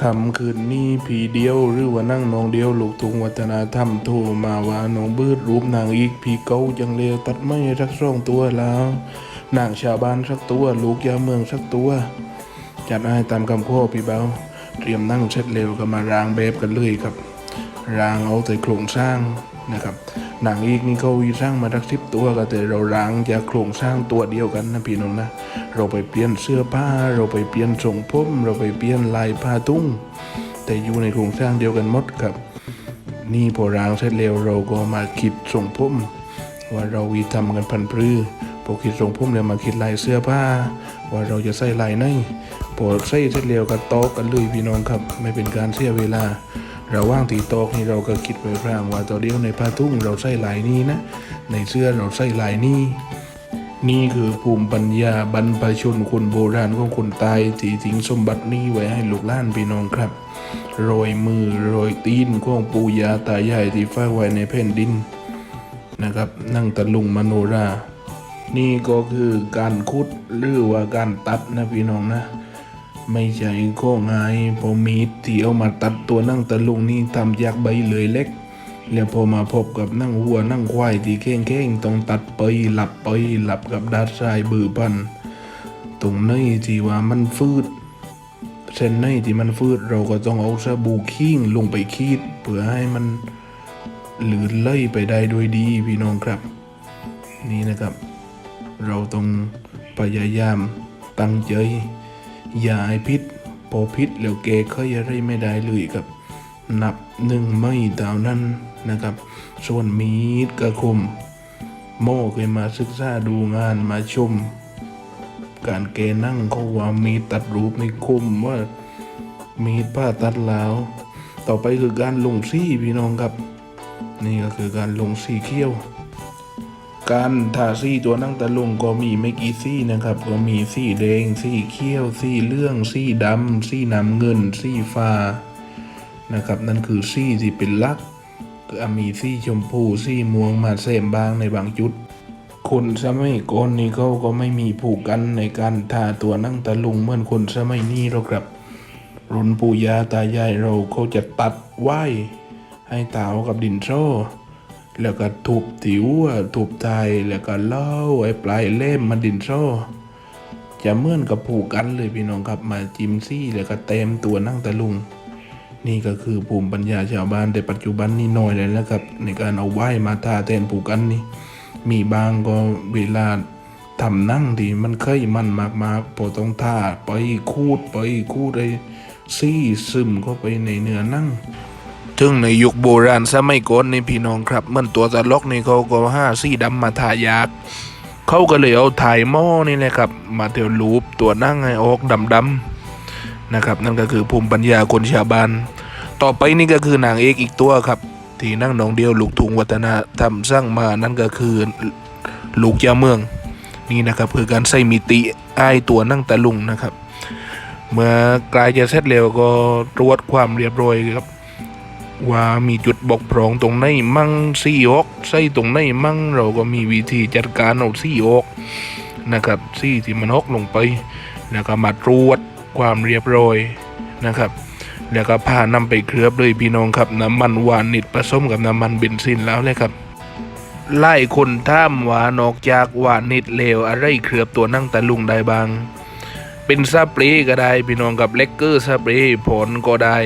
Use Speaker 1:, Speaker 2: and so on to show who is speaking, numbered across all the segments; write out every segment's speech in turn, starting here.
Speaker 1: คำคืนนี้ผีเดียวหรือว่านั่งนองเดียวลูกทุงวัฒนธรรมโทรมาว่าน้องบืดรูปนางอีกผีเก้ายังเลวตัดไม่รักสองตัวแล้วนางชาวบ้านสักตัวลูกยาเมืองสักตัว จัดให้ตามคำพ่อพี่เบาเตรียมนั่งเช็ดเร็วก็มารางเบบกันเลยครับ รางเอาแต่โครงสร้าง นะครับหนังอีกนี่เขาสร้างมาทักสิบตัวก็แต่เรารางจากโครงสร้างตัวเดียวกันนะพี่น้องนะเราไปเปลี่ยนเสื้อผ้า เราไปเปลี่ยนทรงผมเราไปเปลี่ยนลายผ้าตุ้ง แต่อยู่ในโครงสร้างเดียวกันหมดครับ นี่พอรางเสร็จแล้วเราก็มาคิดทรงผมว่าเราวีทำกันพันพรือพอคิดทรงผมแล้วมาคิดลายเสื้อผ้า ว่าเราจะใส่ลายไหนพอใส่เสร็จแล้วก็ตอกกันเลยพี่น้องครับ ไม่เป็นการเสียเวลา ราว่างตีตอกนี่เราก็คิดไปพรางว่าตัวเดียวในผ้าทุ่งเราใส่ลายนี้นะ ในเสื้อเราใส่ลายนี้ นี่คือภูมิปัญญาบรรพชนคนโบราณของคนตายที่ทิ้งสมบัตินี้ไว้ให้ลูกหลานพี่น้องครับ โรยมือโรยตีนของปู่ย่าตายายที่ฝากไว้ในแผ่นดินนะครับ นั่งตะลุงมโนรา นี่ก็คือการคุดหรือว่าการตัดนะพี่น้องนะ ไม่ใช่ข้อง่ายพอมีดที่เอามาตัดตัวนั่งตะลุงนี่ทำจากใบเลยเล็ก แล้วพอมาพบกับนั่งวัวนั่งควายที่เข่งเข่งต้องตัดไปหลับไปหลับกับดัดทรายบือพัน ตรงไหนที่ว่ามันฟืดเส้นไหนที่มันฟืดเราก็ต้องเอาสบู่ขิ้งลงไปคีดเพื่อให้มันหลืนไหลไปได้โดยดีพี่น้องครับ นี่นะครับ เราต้องพยายามตั้งใจ ยาพิษพอพิษแล้วแกเคยอะไรไม่ได้เลยครับนับหนึ่งไม่เท่านั้นนะครับ ส่วนมีดกระคมโม่เคยมาศึกษาดูงานมาชม การแกนั่งเขาว่ามีตัดรูปในคมว่ามีดผ้าตัดแล้ว ต่อไปคือการลงซี่พี่น้องครับ นี่ก็คือการลงสีเขี้ยว การทาสีตัวนั่งตะลุงก็มีไม่กี่สีนะครับ ก็มีสีแดงสีเขียวสีเลืองสีดำสีน้ำเงินสีฟ้านะครับ นั่นคือสีที่เป็นลักก็มีสีชมพูสีม่วงมาแซมบางในบางจุด คนสมัยก่อนนี่เขาก็ไม่มีผูกกันในการทาตัวนั่งตะลุงเหมือนคนสมัยนี้หรอกครับ รุ่นปู่ย่าตายายเราเขาจะตัดไว้ให้ตาวกับดินโซ่ แล้วก็ทุบติวทุบไทยแล้วก็เล่าไอ้ปลายเล่มมันดินโซจะเมื่อนกับผูกกันเลยพี่น้องครับมาจิมซี่แล้วก็เต็มตัวนั่งตะลุง นี่ก็คือภูมิปัญญาชาวบ้านแต่ปัจจุบันนี่น้อยเลยนะครับ ในการเอาไหว้มาทาแทนผูกกันนี่ มีบางก็เวลาทำนั่งที่มันเคยมันมากๆพอต้องท่าไปคูดไปคูดไอ้ซี่ซึมเข้าไปในเนื้อนั่ง ถึงในยุคโบราณสมัยก่อนนี่พี่น้องครับ เหมื่อนตัวตลกนี่เขาก็ห้าซี่ดำมาทายากเขาก็เลยเอาถ่ายหม้อนี่แหละครับ มาเที่ยวรูปตัวนั่งให้ออกดำๆนะครับ นั่นก็คือภูมิปัญญาคนชาวบ้าน ต่อไปนี่ก็คือนางเอกอีกตัวครับ ที่นั่งนองเดียวลูกทุงวัฒนธรรมสร้างมานั่นก็คือลูกยาเมือง นี่นะครับคือการใส่มิติอายตัวนั่งตะลุงนะครับ เมื่อกลายจะเสร็จแล้วก็ตรวจความเรียบร้อยครับ ว่ามีจุดบกพร่องตรงไหนมั่งซี่ออกใส่ตรงไหนมั่งเราก็มีวิธีจัดการเอาซี่ออกนะครับซี่ที่มันฮกลงไป แล้วก็มาตรวจความเรียบร้อยนะครับ แล้วก็พานำไปเคลือบเลยพี่น้องครับน้ำมันหวานนิดผสมกับน้ำมันเบนซินแล้วเลยครับไล่คนท่ามว่านอกจากหวานนิดเลวอะไรเคลือบตัวนั่งตะลุงได้บางเป็นสเปรย์ก็ได้พี่น้องกับเลกเกอร์สเปรย์ผลก็ได้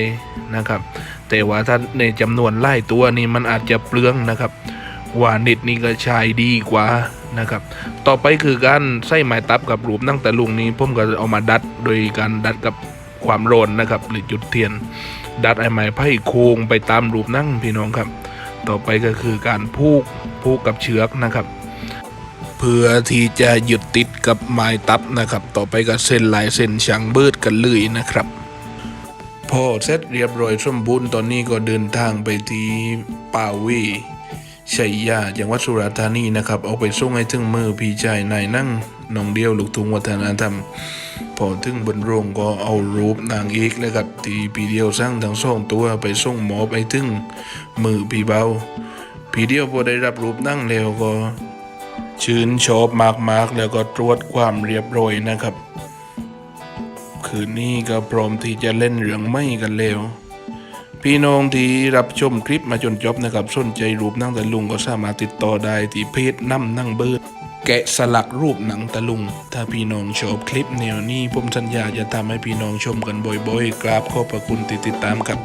Speaker 1: นะครับ แต่ว่าถ้าในจำนวนไล่ตัวนี่มันอาจจะเปลืองนะครับหวานนิดนี่ก็ใช้ดีกว่านะครับ ต่อไปคือการใส่ไม้ตับกับรูปนั่งแตะลุงนี้ผมก็เอามาดัดโดยการดัดกับความร้อนนะครับ หรือจุดเทียน ดัดไอ้ไม้ไผ่โค้งไปตามรูปนั่งพี่น้องครับ ต่อไปก็คือการผูกผูกกับเชือกนะครับ เพื่อที่จะหยึดติดกับไม้ตับนะครับ ต่อไปก็เส้นลายเส้นช่างเบิดกันเลยนะครับ พอเสร็จเรียบร้อยสมบูรณ์ตอนนี้ก็เดินทางไปที่ป่าวีชัยยาจังหวัดสุราษฎร์ธานีนะครับเอาไปส่งให้ถึงมือพี่ชายนายนั่งน้องเดียวลูกทุงวัฒนธรรม พอถึงบนโรงก็เอารูปนางเอกเลยครับที่พี่เดียวสร้างทั้งสองตัวไปส่งหมอไปถึงมือพี่เบาพี่เดียวพอได้รับรูปนั่งแล้วก็ชื่นชอบมากๆแล้วก็ตรวจความเรียบร้อยนะครับ คืนนี้ก็พร้อมที่จะเล่นเรื่องไม่กันแล้ว พี่น้องที่รับชมคลิปมาจนจบนะครับสนใจรูปนั่งตะลุงก็สามารถติดต่อได้ที่เพจนั่มนั่งเบิร์ดแกะสลักรูปหนังตะลุง ถ้าพี่น้องชอบคลิปแนวนี้ผมสัญญาจะทำให้พี่น้องชมกันบ่อยๆ กราบขอบพระคุณที่ติดตามครับ